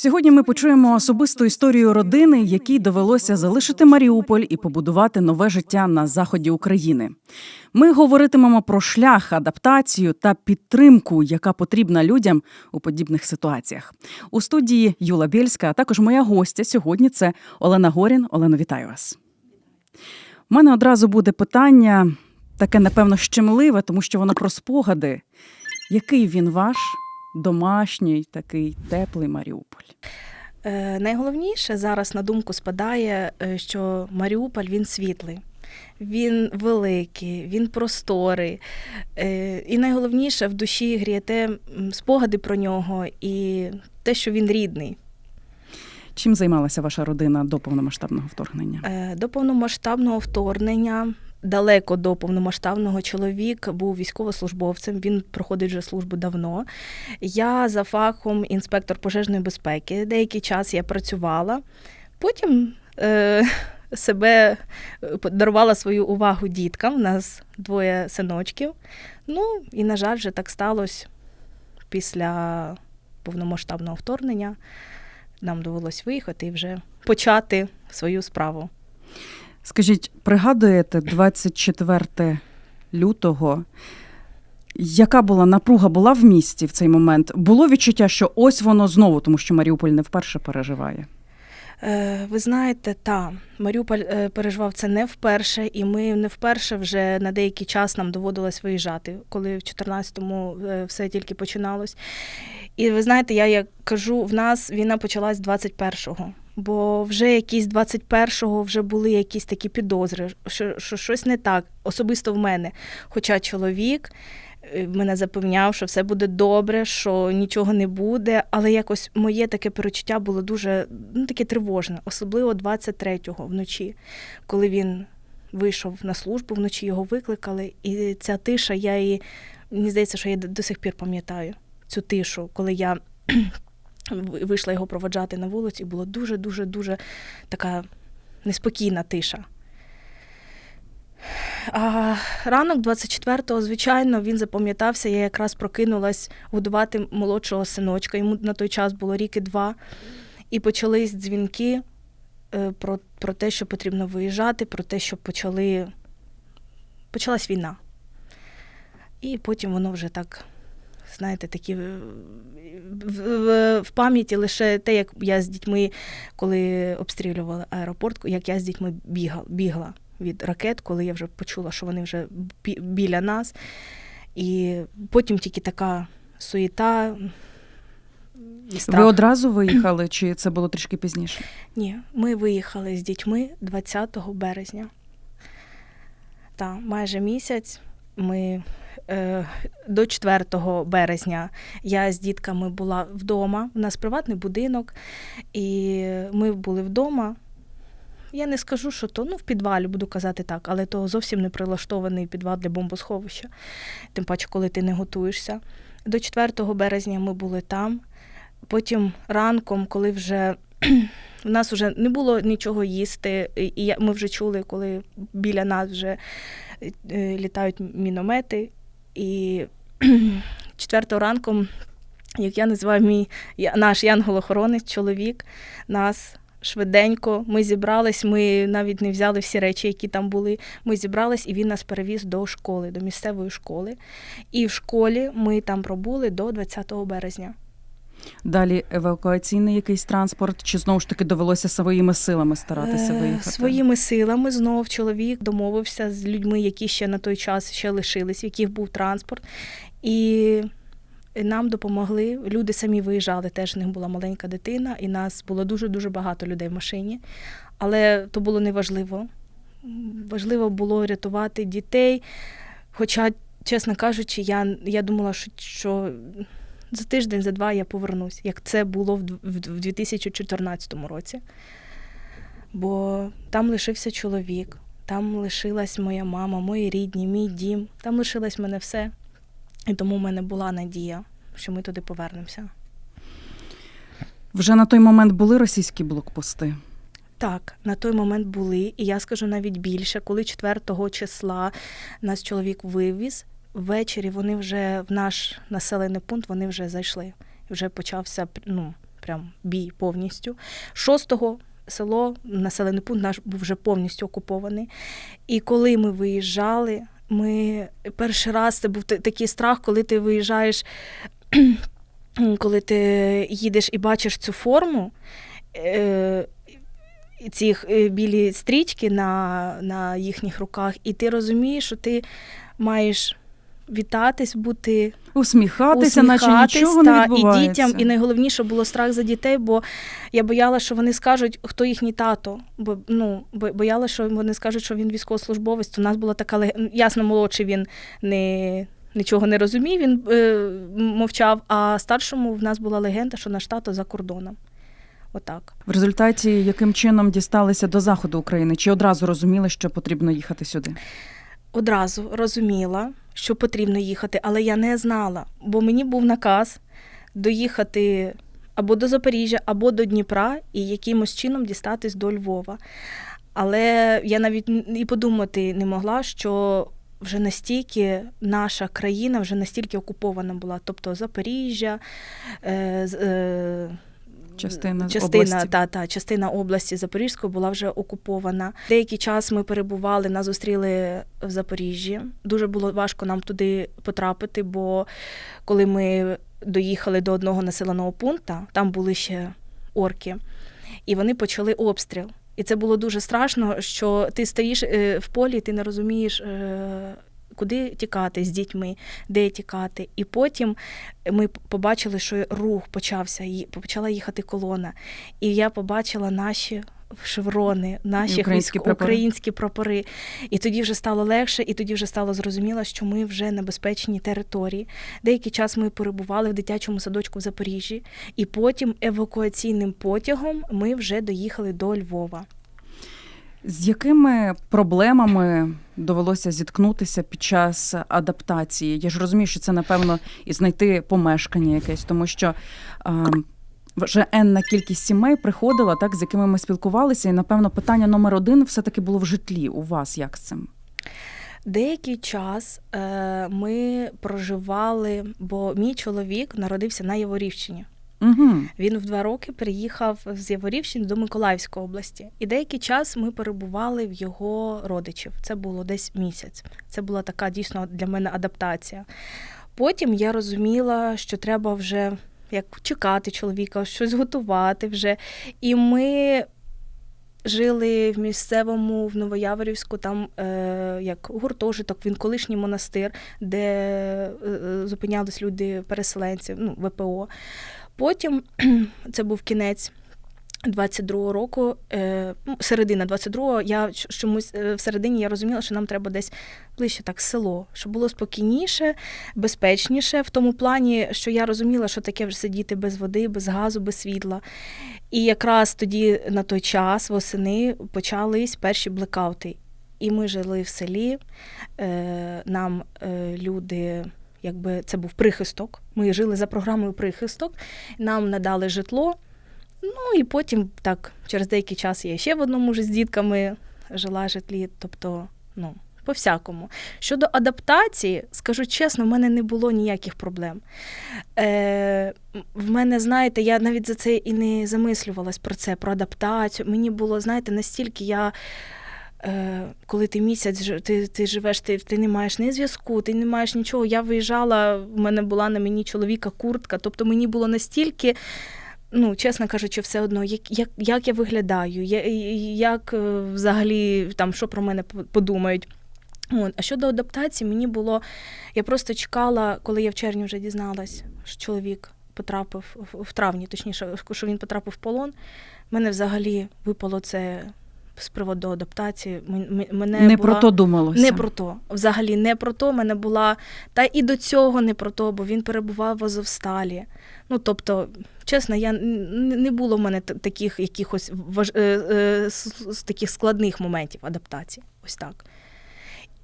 Сьогодні ми почуємо особисту історію родини, якій довелося залишити Маріуполь і побудувати нове життя на заході України. Ми говоритимемо про шлях, адаптацію та підтримку, яка потрібна людям у подібних ситуаціях. У студії Юла Бєльська, а також моя гостя сьогодні це Олена Горін. Олено, вітаю вас. У мене одразу буде питання, таке, напевно, щемливе, тому що воно про спогади. Який він ваш домашній, такий теплий Маріуполь? Е, найголовніше зараз на думку спадає, е, що Маріуполь він світлий, він великий, він просторий. Е, і найголовніше в душі грієте м, спогади про нього і те, що він рідний. Чим займалася ваша родина до повномасштабного вторгнення? Е, До повномасштабного вторгнення. Далеко до повномасштабного чоловік був військовослужбовцем. Він проходить вже службу давно. Я за фахом інспектор пожежної безпеки. Деякий час я працювала. Потім е, себе е, дарувала свою увагу діткам. У нас двоє синочків. Ну і, на жаль, вже так сталося після повномасштабного вторгнення. Нам довелось виїхати і вже почати свою справу. Скажіть, пригадуєте 24 лютого? Яка була напруга була в місті в цей момент? Було відчуття, що ось воно знову, тому що Маріуполь не вперше переживає. Е, Ви знаєте, та Маріуполь е, переживав це не вперше, і ми не вперше вже на деякий час нам доводилось виїжджати, коли в 14-му е, все тільки починалось. І ви знаєте, я як кажу, в нас війна почалась 21-го. Бо вже якісь 21-го вже були якісь такі підозри, що, що щось не так, особисто в мене. Хоча чоловік е, мене запевняв, що все буде добре, що нічого не буде. Але якось моє таке перечуття було дуже ну, таке тривожне, особливо 23-го вночі, коли він вийшов на службу, вночі його викликали. І ця тиша, я її, мені здається, що я до сих пір пам'ятаю цю тишу, коли я вийшла його проводжати на вулиці, і було дуже-дуже дуже така неспокійна тиша. А ранок 24-го, звичайно, він запам'ятався. Я якраз прокинулась годувати молодшого синочка. Йому на той час було рік і два. І почались дзвінки е, про, про те, що потрібно виїжджати, про те, що почали почалась війна. І потім воно вже так, знаєте, такі в, в, в пам'яті лише те, як я з дітьми, коли обстрілювали аеропорт, як я з дітьми бігала, бігла від ракет, коли я вже почула, що вони вже бі- біля нас. І потім тільки така суєта. І страх. Ви одразу виїхали, чи це було трішки пізніше? Ні, ми виїхали з дітьми 20 березня. Так, майже місяць. Ми до 4 березня я з дітками була вдома. У нас приватний будинок, і ми були вдома. Я не скажу, що то ну, в підвалі, буду казати так, але то зовсім не прилаштований підвал для бомбосховища, тим паче, коли ти не готуєшся. До 4 березня ми були там. Потім ранком, коли вже у нас вже не було нічого їсти, і і ми вже чули, коли біля нас вже е, літають міномети. І четвертого ранку, як я називаю мій наш янгол-охоронець, чоловік, нас швиденько. Ми зібрались, ми навіть не взяли всі речі, які там були. Ми зібрались, і він нас перевіз до школи, до місцевої школи. І в школі ми там пробули до 20 березня. Далі евакуаційний якийсь транспорт, чи знову ж таки довелося своїми силами старатися Е, виїхати? Своїми силами знов чоловік домовився з людьми, які ще на той час ще лишились, в яких був транспорт. І нам допомогли. Люди самі виїжджали, теж в них була маленька дитина, і нас було дуже-дуже багато людей в машині. Але то було неважливо. Важливо було рятувати дітей. Хоча, чесно кажучи, я, я думала, що, що за тиждень, за два я повернусь, як це було в, дв- в, в 2014 році. Бо там лишився чоловік, там лишилась моя мама, мої рідні, мій дім, там лишилось мене все. І тому в мене була надія, що ми туди повернемося. Вже на той момент були російські блокпости. Так, на той момент були, і я скажу навіть більше, коли 4 числа нас чоловік вивіз, ввечері вони вже в наш населений пункт вони вже зайшли. Вже почався ну, прям бій повністю. Шостого село, населений пункт наш був вже повністю окупований. І коли ми виїжджали, ми перший раз це був такий страх, коли ти виїжджаєш, коли ти їдеш і бачиш цю форму. Е- ці е, білі стрічки на, на їхніх руках, і ти розумієш, що ти маєш вітатись, бути Усміхатися, наче нічого та, не відбувається. І дітям, і найголовніше було страх за дітей, бо я боялася, що вони скажуть, хто їхній тато. Бо ну бо- боялася, що вони скажуть, що він військовослужбовець. То у нас була така ясно, молодший він не. Нічого не розумів, він е, мовчав. А старшому в нас була легенда, що наш тато за кордоном. Отак. В результаті яким чином дісталися до заходу України? Чи одразу розуміли, що потрібно їхати сюди? одразу розуміла, що потрібно їхати, але я не знала, бо мені був наказ доїхати або до Запоріжжя, або до Дніпра і якимось чином дістатись до Львова. Але я навіть і подумати не могла, що вже настільки наша країна вже настільки окупована була, тобто Запоріжжя, е, е, Частина частина, області. та, та, частина області Запорізької була вже окупована. Деякий час ми перебували, нас зустріли в Запоріжжі. Дуже було важко нам туди потрапити, бо коли ми доїхали до одного населеного пункту, там були ще орки, і вони почали обстріл. І це було дуже страшно, що ти стоїш е, в полі, ти не розумієш, е, куди тікати з дітьми, де тікати. І потім ми побачили, що рух почався, почала їхати колона. І я побачила наші шеврони, наші українські прапори. українські прапори. І тоді вже стало легше, і тоді вже стало зрозуміло, що ми вже на безпечній території. Деякий час ми перебували в дитячому садочку в Запоріжжі, і потім евакуаційним потягом ми вже доїхали до Львова. З якими проблемами довелося зіткнутися під час адаптації? Я ж розумію, що це напевно і знайти помешкання якесь, тому що а, вже енна кількість сімей приходила, так з якими ми спілкувалися, і напевно питання номер один все таки було в житлі. У вас як з цим? Деякий час е, ми проживали, бо мій чоловік народився на Яворівщині. Угу. Він в два роки приїхав з Яворівщини до Миколаївської області. І деякий час ми перебували в його родичів. Це було десь місяць. Це була така дійсно для мене адаптація. Потім я розуміла, що треба вже як чекати чоловіка, щось готувати вже. І ми жили в місцевому в Новояворівську, там е, як гуртожиток, він колишній монастир, де е, е, зупинялись люди, переселенці, ну, ВПО. Потім це був кінець 22-го року, е, ну, середина 22-го, я чомусь е, всередині я розуміла, що нам треба десь ближче так село, щоб було спокійніше, безпечніше, в тому плані, що я розуміла, що таке вже сидіти без води, без газу, без світла. І якраз тоді на той час, восени, почались перші блекаути. І ми жили в селі. Е, нам люди, якби це був прихисток. Ми жили за програмою прихисток, нам надали житло. Ну і потім, так, через деякий час я ще в одному ж з дітками жила житлі. Тобто, ну, по-всякому. Щодо адаптації, скажу чесно, в мене не було ніяких проблем. Е, в мене, знаєте, я навіть за це і не замислювалась про це, про адаптацію. Мені було, знаєте, настільки я. Е, коли ти місяць ти, ти живеш, ти, ти не маєш ні зв'язку, ти не маєш нічого. Я виїжджала, в мене була на мені чоловіка куртка. Тобто мені було настільки, ну, чесно кажучи, все одно, як, як, як я виглядаю, я- як е, взагалі там, що про мене подумають. От. А щодо адаптації, мені було. Я просто чекала, коли я в червні вже дізналась, що чоловік потрапив в травні, точніше, що він потрапив в полон. Мене взагалі випало це з приводу адаптації. Мене Не була... про то думалося. Не про то. Взагалі не про то. Мене була. Та і до цього не про то, бо він перебував в Азовсталі. Ну тобто, чесно, я не було в мене таких якихось важ... е, е, таких складних моментів адаптації. Ось так.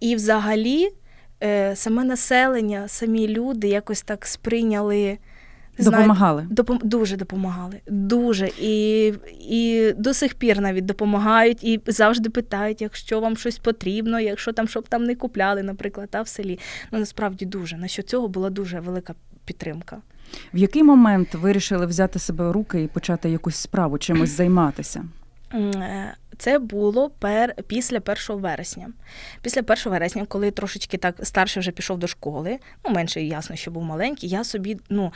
І взагалі, е, саме населення, самі люди якось так сприйняли. Допомагали. Допом... Дуже допомагали. Дуже. І, і до сих пір навіть допомагають, і завжди питають, якщо вам щось потрібно, якщо там щоб там не купляли, наприклад, та в селі. Ну насправді дуже. На що цього була дуже велика підтримка. В який момент вирішили взяти себе в руки і почати якусь справу, чимось займатися? Е, Це було пер... після 1 вересня. Після 1 вересня, коли трошечки так старший вже пішов до школи, ну менше ясно, що був маленький, я собі, ну,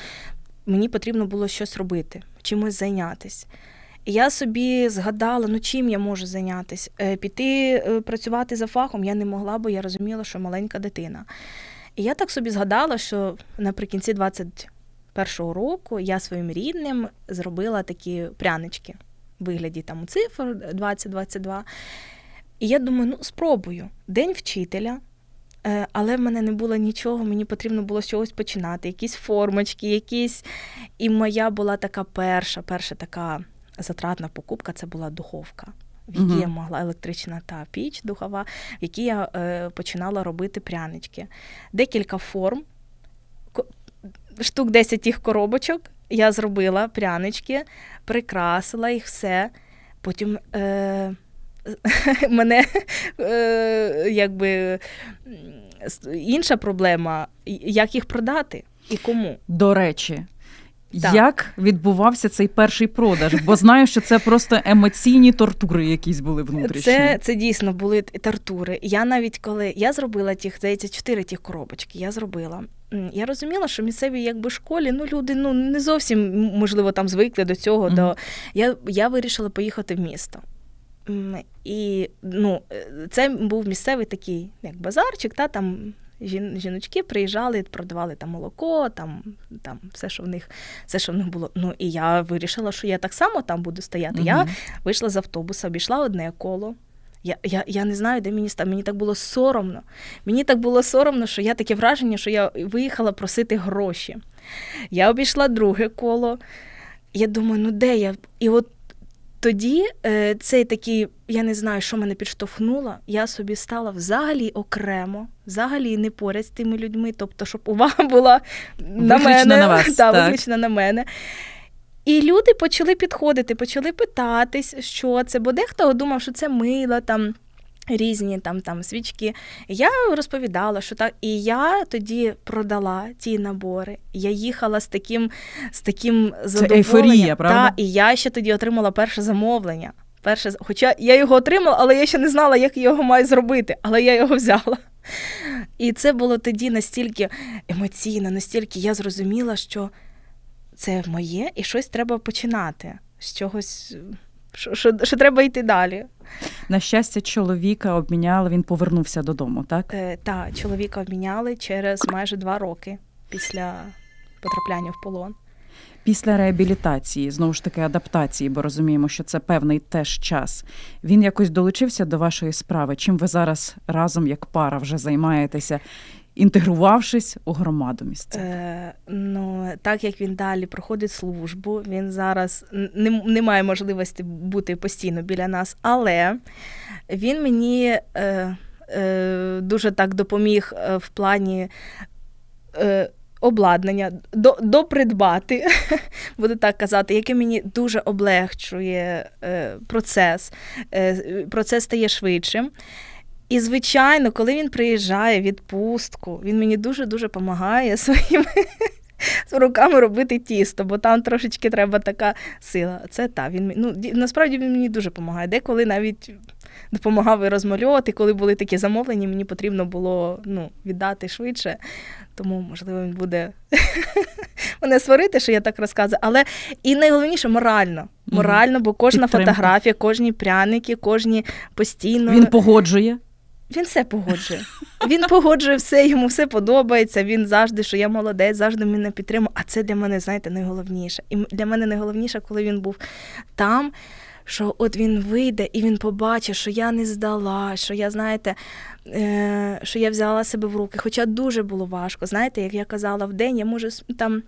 мені потрібно було щось робити, чимось зайнятися. І я собі згадала, ну чим я можу зайнятися. Е, Піти е, працювати за фахом я не могла, бо я розуміла, що маленька дитина. І я так собі згадала, що наприкінці 21-го року я своїм рідним зробила такі прянички в вигляді там цифр 2022. І я думаю, ну спробую. День вчителя. Е, Але в мене не було нічого, мені потрібно було з чогось починати, якісь формочки, якісь. І моя була така перша, перша така затратна покупка це була духовка, в якій Мгм. я могла електрична та піч духова, в якій я е, починала робити прянички. Декілька форм, штук 10 тих коробочок. Я зробила прянички, прикрасила їх все. Потім е, мене е, якби інша проблема, як їх продати і кому. До речі, Так. як відбувався цей перший продаж? Бо знаю, що це просто емоційні тортури якісь були внутрішні. Це, це дійсно були тартури. Я навіть коли я зробила тих, здається, чотири тих коробочки, я зробила. Я розуміла, що місцеві якби школі, ну люди ну не зовсім можливо там звикли до цього. Мгм. До я, я вирішила поїхати в місто. І ну, це був місцевий такий як базарчик, та там. Жіночки приїжджали, продавали там молоко, там, там все, що в них, все, що в них було. Ну і я вирішила, що я так само там буду стояти. Я вийшла з автобуса, обійшла одне коло. Я, я, я не знаю, де мені стало. Мені так було соромно. Мені так було соромно, що я таке враження, що я виїхала просити гроші. Я обійшла друге коло. Я думаю, ну де я? І от тоді е, цей такий, я не знаю, що мене підштовхнуло. Я собі стала взагалі окремо, взагалі не поряд з тими людьми, тобто, щоб увага була на Виключно мене. на вас, Та, так. виключно на мене. І люди почали підходити, почали питатись, що це, бо дехто думав, що це мило, там різні там, там свічки. Я розповідала, що так. І я тоді продала ті набори. Я їхала з таким, з таким задоволенням. ейфорія, правда? Та, і я ще тоді отримала перше замовлення. Перше, хоча я його отримала, але я ще не знала, як його маю зробити, але я його взяла. І це було тоді настільки емоційно, настільки я зрозуміла, що це моє, і щось треба починати. З чогось, що, що, що треба йти далі. На щастя, чоловіка обміняли, він повернувся додому, так? Е, та чоловіка обміняли через майже два роки після потрапляння в полон. Після реабілітації, знову ж таки, адаптації, бо розуміємо, що це певний теж час. Він якось долучився до вашої справи. Чим ви зараз разом, як пара, вже займаєтеся, інтегрувавшись у громаду місцеву? Е, ну, так як він далі проходить службу, він зараз не, не має можливості бути постійно біля нас, але він мені е, е, дуже так допоміг е, в плані. Е, Обладнання до, допридбати, буду так казати, яке мені дуже облегчує е, процес. Е, процес стає швидшим. І, звичайно, коли він приїжджає в відпустку, він мені дуже-дуже допомагає своїми руками робити тісто, бо там трошечки треба така сила. Це та, він, ну, насправді він мені дуже допомагає. Деколи навіть допомагав і розмальовувати, коли були такі замовлення, мені потрібно було ну, віддати швидше. Тому, можливо, він буде мене сварити, що я так розказую. Але і найголовніше морально. Морально, бо кожна Підтримка. фотографія, кожні пряники, кожні постійно. Він погоджує. Він все погоджує. Він погоджує все, йому все подобається. Він завжди, що я молодець, завжди мене підтримує. А це для мене, знаєте, найголовніше. І для мене найголовніше, коли він був там, що от він вийде і він побачить, що я не здала, що я, знаєте, е, що я взяла себе в руки. Хоча дуже було важко. Знаєте, як я казала, в день я можу там.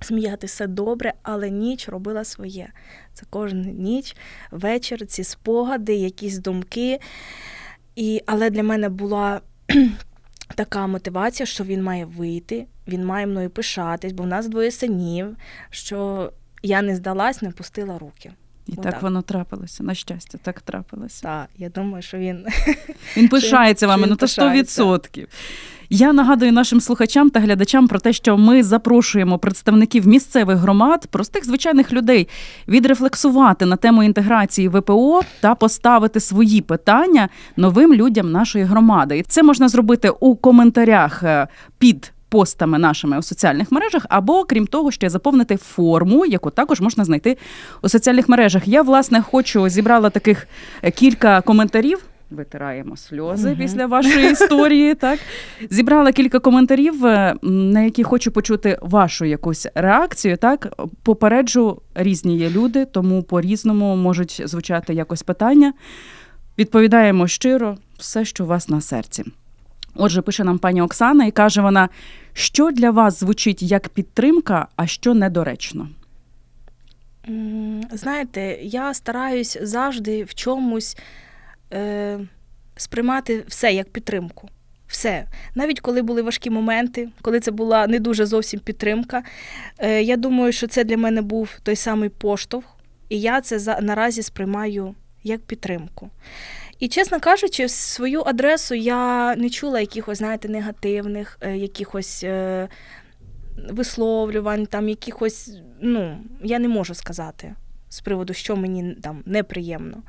Сміятися добре, але ніч робила своє. Це кожну ніч, вечір, ці спогади, якісь думки. І, але для мене була така мотивація, що він має вийти, він має мною пишатись, бо в нас двоє синів, що я не здалась, не пустила руки. І Отак. так воно трапилося. На щастя, так трапилося. Так, я думаю, що він Він пишається вами, ну то 100%. Я нагадую нашим слухачам та глядачам про те, що ми запрошуємо представників місцевих громад, простих звичайних людей, відрефлексувати на тему інтеграції ВПО та поставити свої питання новим людям нашої громади. І це можна зробити у коментарях е, під. Постами нашими у соціальних мережах, або крім того, ще заповнити форму, яку також можна знайти у соціальних мережах. Я власне хочу зібрала таких е, кілька коментарів. Витираємо сльози Мгм. після вашої історії. Так зібрала кілька коментарів, е, на які хочу почути вашу якусь реакцію. Так попереджу різні є люди, тому по-різному можуть звучати якось питання. Відповідаємо щиро все, що у вас на серці. Отже, пише нам пані Оксана і каже вона, що для вас звучить як підтримка, а що недоречно. Знаєте, я стараюсь завжди в чомусь е, сприймати все як підтримку. Все. Навіть коли були важкі моменти, коли це була не дуже зовсім підтримка. Е, я думаю, що це для мене був той самий поштовх, і я це за, наразі сприймаю як підтримку. І, чесно кажучи, свою адресу я не чула якихось, знаєте, негативних, е, якихось. Е, висловлювань, там якихось, ну, я не можу сказати з приводу, що мені там неприємно.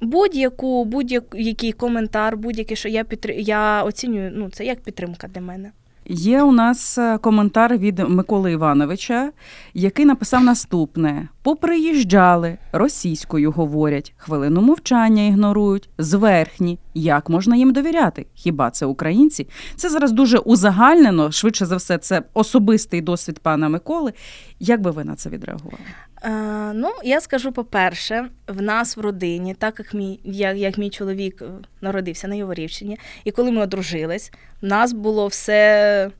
Будь-яку, будь-який коментар, будь-яке, що я підтр... я оцінюю, ну, це як підтримка для мене. Є у нас е, коментар від Миколи Івановича, який написав наступне: поприїжджали, російською говорять, хвилину мовчання ігнорують, зверхні. Як можна їм довіряти? Хіба це українці? Це зараз дуже узагальнено. Швидше за все, це особистий досвід пана Миколи. Як би ви на це відреагували? Е, ну, я скажу, по-перше, в нас в родині, так як мій, як, як мій чоловік е, народився на Яворівщині, і коли ми одружились, в нас було все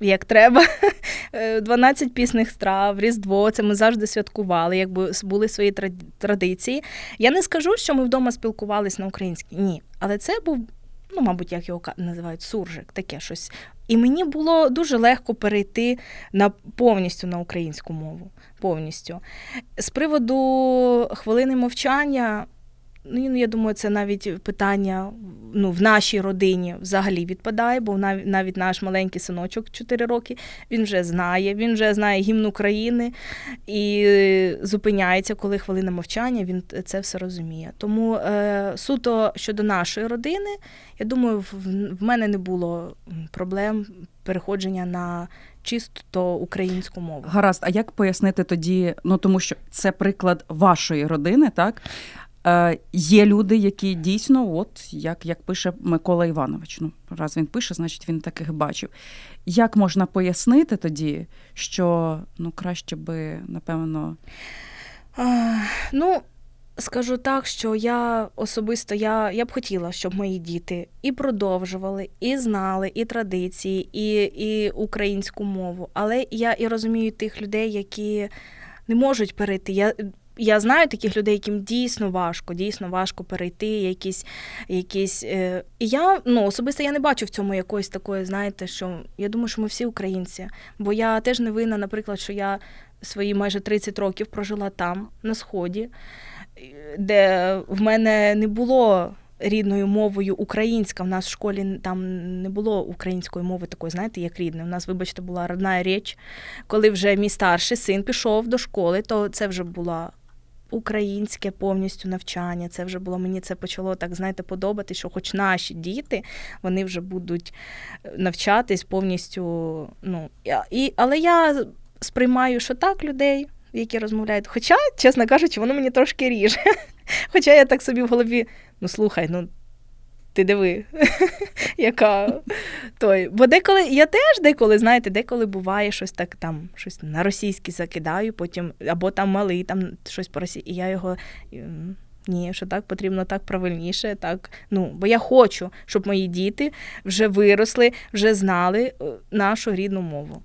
як треба. Е, 12 пісних страв, Різдво, це ми завжди святкували, якби були свої тради- традиції. Я не скажу, що ми вдома спілкувалися на українській. Ні. Але це був, ну, мабуть, як його називають, суржик, таке щось. І мені було дуже легко перейти на повністю на українську мову. Повністю. З приводу хвилини мовчання, ну, я думаю, це навіть питання ну, в нашій родині взагалі відпадає, бо навіть наш маленький синочок 4 роки, він вже знає, він вже знає гімн України і е, зупиняється, коли хвилина мовчання, він це все розуміє. Тому е, суто щодо нашої родини, я думаю, в, в мене не було проблем переходження на чисто українську мову. Гаразд, а як пояснити тоді? Ну тому що це приклад вашої родини, так? Е, є люди, які дійсно, от як, як пише Микола Іванович. Ну, раз він пише, значить він таких бачив. Як можна пояснити тоді, що ну краще би, напевно, А, ну, скажу так, що я особисто я, я б хотіла, щоб мої діти і продовжували, і знали і традиції, і, і українську мову. Але я і розумію тих людей, які не можуть перейти. Я, я знаю таких людей, яким дійсно важко, дійсно важко перейти якісь. якісь е... І я ну, особисто я не бачу в цьому якоїсь такої, знаєте, що я думаю, що ми всі українці. Бо я теж не винна, наприклад, що я свої майже 30 років прожила там, на сході, де в мене не було рідною мовою українська. В нас в школі там не було української мови такої, знаєте, як рідної. У нас, вибачте, була родна річ. Коли вже мій старший син пішов до школи, то це вже була. Українське повністю навчання, це вже було мені це почало так, знаєте, подобати, що хоч наші діти вони вже будуть е, навчатись повністю. Ну і але я сприймаю, що так людей, які розмовляють. Хоча, чесно кажучи, воно мені трошки ріже. Хоча я так собі в голові, ну слухай, ну ти диви, яка той. Бо деколи я теж деколи, знаєте, деколи буває щось так там, щось на російський закидаю, потім, або там малий, там щось по російськи, і я його. Ні, що так потрібно так правильніше, так. Ну, бо я хочу, щоб мої діти вже виросли, вже знали е, нашу рідну мову.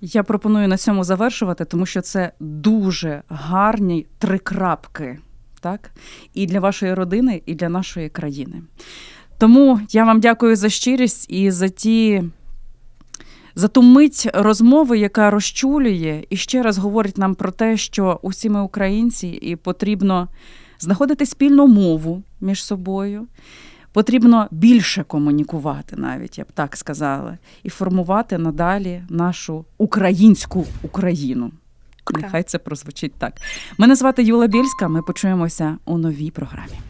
я пропоную на цьому завершувати, тому що це дуже гарні три крапки, так? І для вашої родини, і для нашої країни. Тому я вам дякую за щирість і за ті за ту мить розмови, яка розчулює, і ще раз говорить нам про те, що усі ми українці, і потрібно знаходити спільну мову між собою. Потрібно більше комунікувати, навіть я б так сказала, і формувати надалі нашу українську Україну. Нехай це прозвучить так. Мене звати Юла Більська. Ми почуємося у новій програмі.